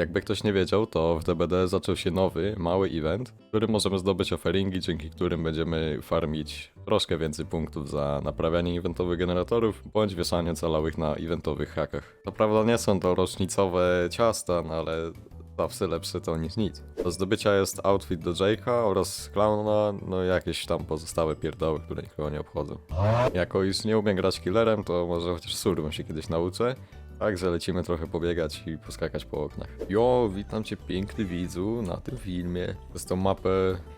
Jakby ktoś nie wiedział, to w DBD zaczął się nowy, mały event, w którym możemy zdobyć offeringi, dzięki którym będziemy farmić troszkę więcej punktów za naprawianie eventowych generatorów, bądź wieszanie calowych na eventowych hakach. To prawda nie są to rocznicowe ciasta, no ale zawsze lepsze to niż nic. Do zdobycia jest outfit do Jake'a oraz Clowna, no jakieś tam pozostałe pierdoły, które nikogo nie obchodzą. Jako już nie umiem grać killerem, to może chociaż surwem się kiedyś nauczę. Także lecimy trochę pobiegać i poskakać po oknach. Jo, witam cię piękny widzu na tym filmie. Przez tą mapę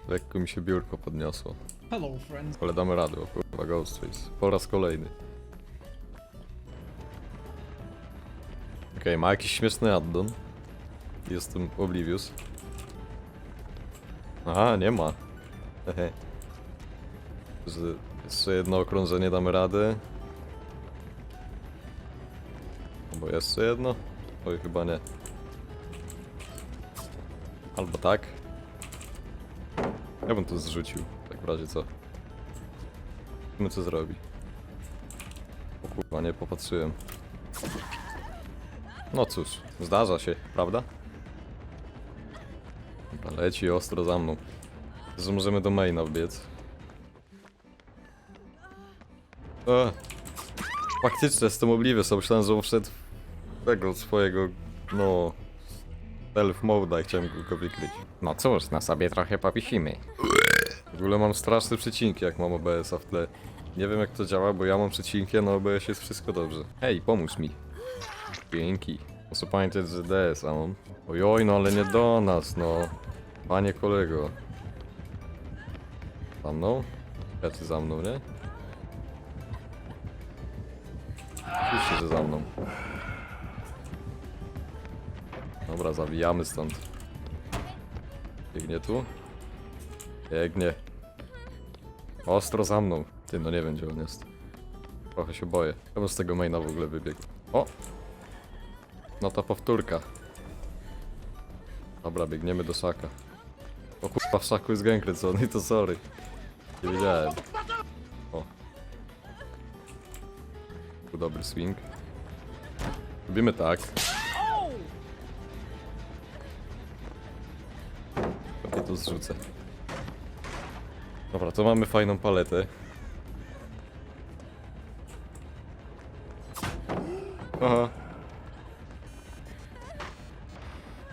lekko mi się biurko podniosło. Hello, friends. Ale damy radę, o kurwa Ghostface. Po raz kolejny. Okej, ma jakiś śmieszny addon. Jestem Oblivious. Aha, nie ma. Hehe. Jeszcze jedno okrążenie damy radę. Jeszcze jedno? Oj, chyba nie. Albo tak. Ja bym to zrzucił, tak w razie co. My co zrobi. O kurwa, nie popatrzyłem. No cóż, zdarza się, prawda? Leci ostro za mną. Że możemy do maina wbiec. E, faktycznie jestem obliwy, so myślałem, że on wszedł tego swojego, no... Stealth moda i chciałem go wykryć. No cóż, na sobie trochę powisimy. W ogóle mam straszne przecinki, jak mam OBS-a w tle. Nie wiem jak to działa, bo ja mam przecinki, a na OBS jest wszystko dobrze. Hej, pomóż mi. Dzięki. Muszę pamiętać, że DS, a on... Ojoj, no ale nie do nas, no. Panie kolego. Za mną? Jacy za mną, nie? Oczywiście, że za mną. Dobra, zawijamy stąd. Biegnie tu? Biegnie. Ostro za mną. Ty, no nie wiem gdzie on jest. Trochę się boję. Czemu z tego maina w ogóle wybiegł? O! No ta powtórka. Dobra, biegniemy do szaka. O kurwa, w szaku jest gang kręcony, to sorry. Nie wiedziałem. O. Tu dobry swing. Robimy tak. Ja to zrzucę. Dobra, to mamy fajną paletę. Aha.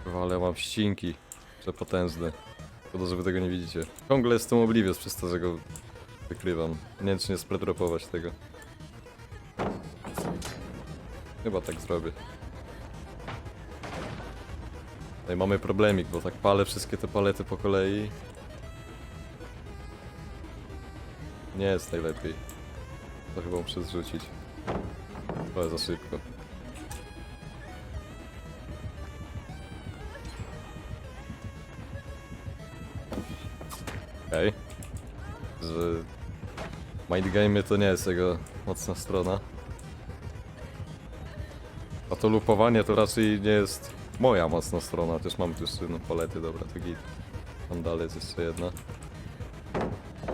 Kurwa, ale mam ścinki. Przepotężne. Szkoda, że wy tego nie widzicie. Ciągle jestem obliwious przez to, że go wykrywam. Nie wiem, czy nie tego. Chyba tak zrobię. Tutaj mamy problemik, bo tak palę wszystkie te palety po kolei. Nie jest najlepiej. To chyba muszę zrzucić. Trochę za szybko. Okej. Że... Mindgame to nie jest jego mocna strona. A to lupowanie to raczej nie jest moja mocna strona. Też mam tu jeszcze jedną palety, dobra, to git. Tam dalej jest jeszcze jedna.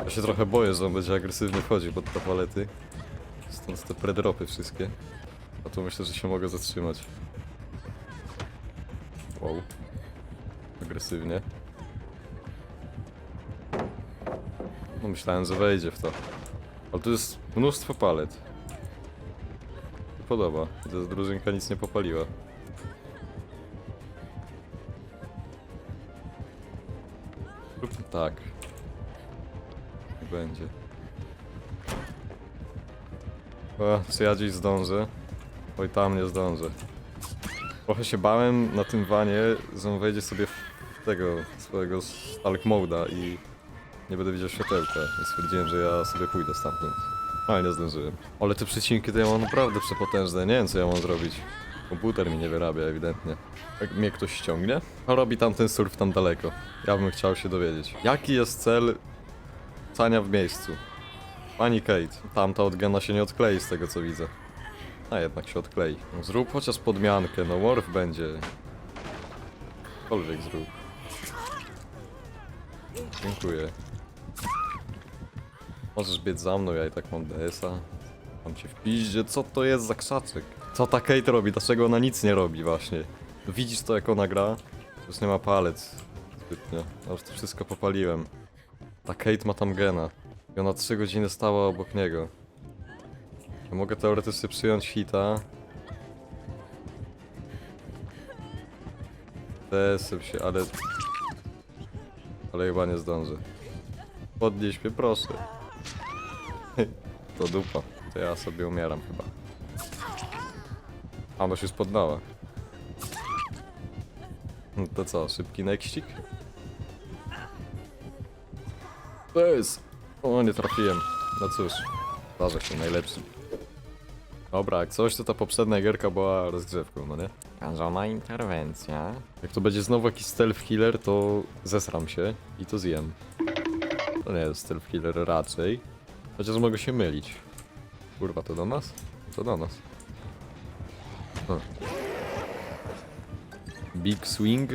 Ja się trochę boję, że on będzie agresywnie wchodził pod te palety. Stąd te predropy wszystkie. A tu myślę, że się mogę zatrzymać. Wow. Agresywnie. No myślałem, że wejdzie w to. Ale tu jest mnóstwo palet. Podoba. Że drużynka nic nie popaliła. Tak. Będzie. O, czy ja dziś zdążę? Oj, tam nie zdążę. Trochę się bałem na tym wanie, że on wejdzie sobie w tego swojego stalk moda i nie będę widział światełka, więc stwierdziłem, że ja sobie pójdę stamtąd. Ale nie zdążyłem. Ale te przecinki to ja mam naprawdę przepotężne, nie wiem co ja mam zrobić. Komputer mi nie wyrabia ewidentnie. Jak mnie ktoś ściągnie? A robi tam ten surf tam daleko. Ja bym chciał się dowiedzieć. Jaki jest cel cania w miejscu? Pani Kate, tamta odgana się nie odklei z tego co widzę. A jednak się odklei. No, zrób chociaż podmiankę, no Worf będzie. Cokolwiek zrób. Dziękuję. Możesz biec za mną, ja i tak mam DS-a. Cię w piździe, co to jest za krzaczek? Co ta Kate robi? Dlaczego ona nic nie robi właśnie? widzisz to jak ona gra, już nie ma palec zbytnio. Ja już to wszystko popaliłem. Ta Kate ma tam gena. I ona 3 godziny stała obok niego. Ja mogę teoretycznie przyjąć hita. Desem się, ale... Ale chyba nie zdążę. Podnieś mnie, proszę. To dupa. To ja sobie umieram chyba. A, ona się spodnała. No To co, szybki nextik? To jest... O, nie trafiłem. No cóż, zdarza się najlepszy. Dobra, jak coś, to ta poprzednia gierka była rozgrzewką, no nie? Każona interwencja. Jak to będzie znowu jakiś stealth killer, to zesram się i to zjem. To nie jest stealth killer raczej. Chociaż mogę się mylić. Kurwa, to do nas? To do nas. Hm. Big swing?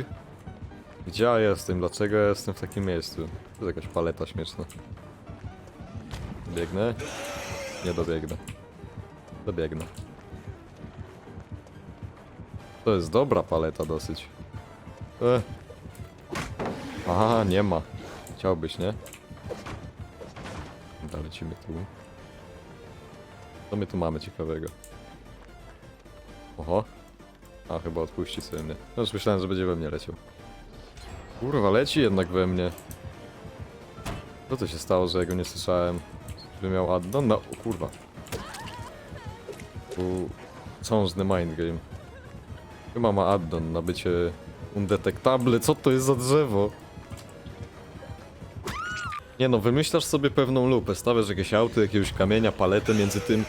Gdzie ja jestem? Dlaczego ja jestem w takim miejscu? To jest jakaś paleta śmieszna. Biegnę? Nie dobiegnę. Dobiegnę. To jest dobra paleta dosyć. E. Aha, nie ma. Chciałbyś, nie? Dobra, lecimy tu. Co my tu mamy ciekawego? Oho. A, chyba odpuści sobie mnie. No już myślałem, że będzie we mnie leciał. Kurwa, leci jednak we mnie. Co to się stało, że ja go nie słyszałem? Że miał addon? No, o kurwa. Tu... Sążny mind game. Chyba ma addon na bycie undetectable. Co to jest za drzewo? Nie no, wymyślasz sobie pewną lupę, stawiasz jakieś auto, jakiegoś kamienia, paletę między tym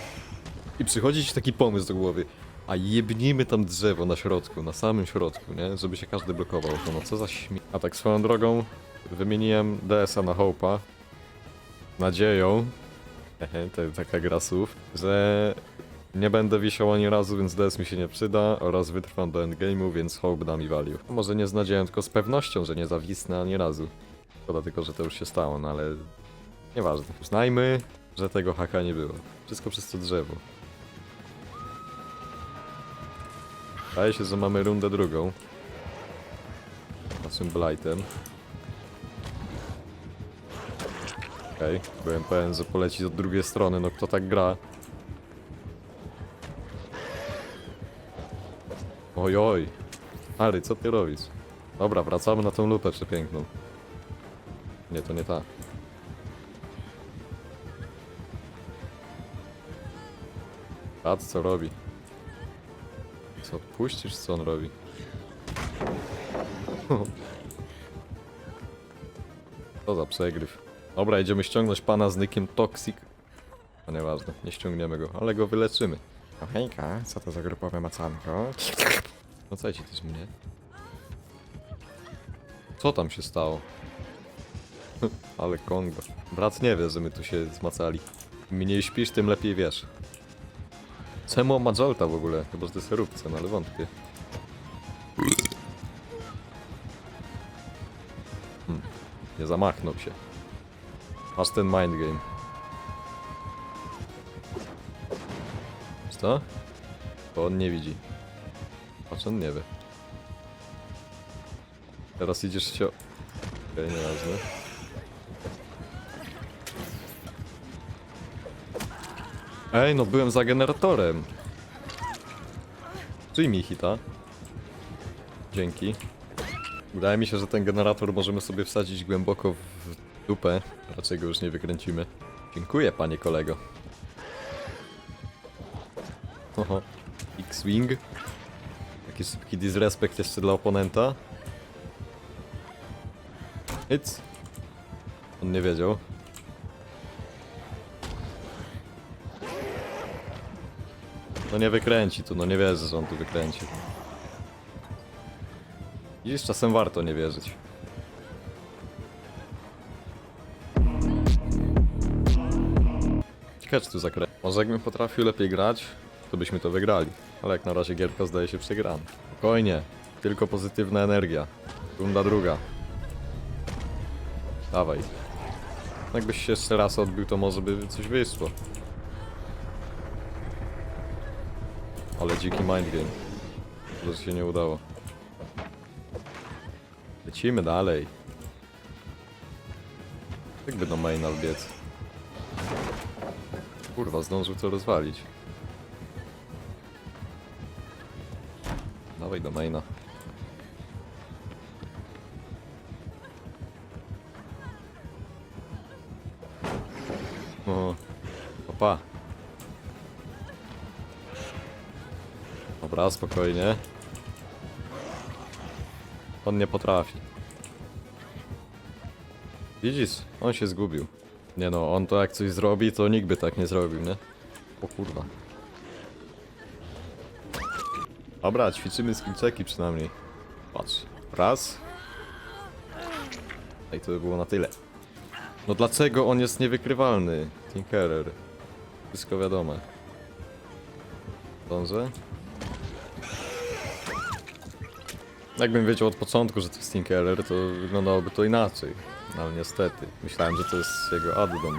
i przychodzi ci taki pomysł do głowy. A jebnijmy tam drzewo na środku, na samym środku, nie? Żeby się każdy blokował. No co za śmie... A tak swoją drogą wymieniłem DS-a na Hope'a. Nadzieją, hehe, to taka gra słów, że nie będę wisiał ani razu, więc DS mi się nie przyda oraz wytrwam do endgame'u, więc Hope da mi value. Może nie z nadzieją, tylko z pewnością, że nie zawisnę ani razu. Szkoda tylko, że to już się stało, no ale nieważne. Uznajmy, że tego haka nie było. Wszystko przez to drzewo. Wydaje się, że mamy rundę drugą. Naszym blightem. Okej, byłem pewien, że poleci od drugiej strony, no kto tak gra? Oj, oj. Ary, co ty robisz? Dobra, wracamy na tą lupę przepiękną. Nie, to nie ta. Patrz co robi. Co, puścisz co on robi? Co za przegryw. Dobra, idziemy ściągnąć pana z nikiem Toxic. No nieważne, nie ściągniemy go, ale go wyleczymy. O hejka, co to za grupowe macanko? No co ci też mnie? Co tam się stało? Ale Kongo. Brat nie wie, że my tu się zmacali. Im mniej śpisz, tym lepiej wiesz. Czemu on ma w ogóle? Chyba, jest erupcja, no ale wątpię. Hmm. Nie zamachnął się. Masz ten mind game. Co? Bo on nie widzi. Patrz, on nie wie. Teraz idziesz się... Okej, nieważne. Ej, no byłem za generatorem. Przyjmij hita. Dzięki. Wydaje mi się, że ten generator możemy sobie wsadzić głęboko w dupę. Raczej go już nie wykręcimy. Dziękuję, panie kolego. Oho. X-Wing. Taki szybki disrespect jeszcze dla oponenta. Hits. On nie wiedział. No nie wykręci tu, no nie wierzę, że on tu wykręci. Dziś czasem warto nie wierzyć. Ciekawe czy tu zakrę... Może jakbym potrafił lepiej grać, to byśmy to wygrali. Ale jak na razie gierka zdaje się przegrana. Spokojnie, tylko pozytywna energia. Runda druga. Dawaj. Jakbyś się jeszcze raz odbił, to może by coś wyszło. Ale dziki mindgame. Plus się nie udało. Lecimy dalej. Jakby do maina wbiec. Kurwa, zdążył co rozwalić. Dawaj do maina. Dobra, spokojnie. On nie potrafi. Widzisz, on się zgubił. Nie no, on to jak coś zrobi, to nikt by tak nie zrobił, nie? O kurwa. Dobra, ćwiczymy skillczeki przynajmniej. Patrz. Raz. I to by było na tyle. No dlaczego on jest niewykrywalny? Tinkerer. Wszystko wiadome. Dążę? Jakbym wiedział od początku, że to jest Tinkerer, to wyglądałoby to inaczej. No, Ale niestety. Myślałem, że to jest jego addon.